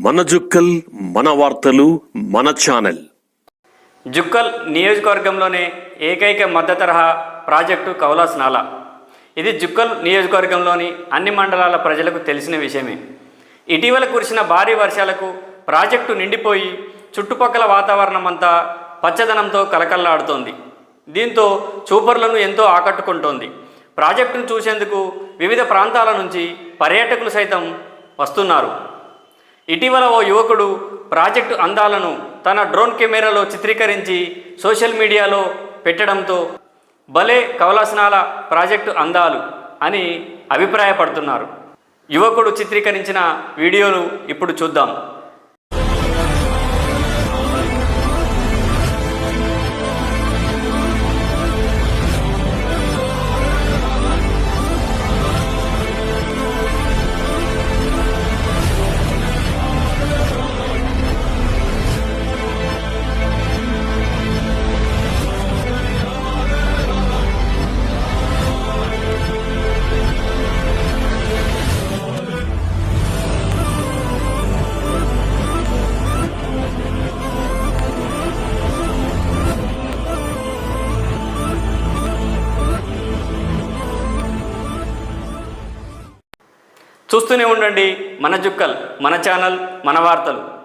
మన జుక్కల్ మన వార్తలు మన ఛానల్. జుక్కల్ నియోజకవర్గంలోనే ఏకైక మధ్య తరహా ప్రాజెక్టు కౌలాస్ నాలా ఇది జుక్కల్ నియోజకవర్గంలోని అన్ని మండలాల ప్రజలకు తెలిసిన విషయమే. ఇటీవల కురిసిన భారీ వర్షాలకు ప్రాజెక్టు నిండిపోయి చుట్టుపక్కల వాతావరణం అంతా పచ్చదనంతో కలకల్లాడుతోంది. దీంతో చూపర్లను ఎంతో ఆకట్టుకుంటోంది. ప్రాజెక్టును చూసేందుకు వివిధ ప్రాంతాల నుంచి పర్యాటకులు సైతం వస్తున్నారు. ఇటీవల ఓ యువకుడు ప్రాజెక్టు అందాలను తన డ్రోన్ కెమెరాలో చిత్రీకరించి సోషల్ మీడియాలో పెట్టడంతో భలే కవలాసనాల ప్రాజెక్టు అందాలు అని అభిప్రాయపడుతున్నారు. యువకుడు చిత్రీకరించిన వీడియోలు ఇప్పుడు చూద్దాం. చూస్తూనే ఉండండి మన జుక్కల్ మన ఛానల్ మన వార్తలు.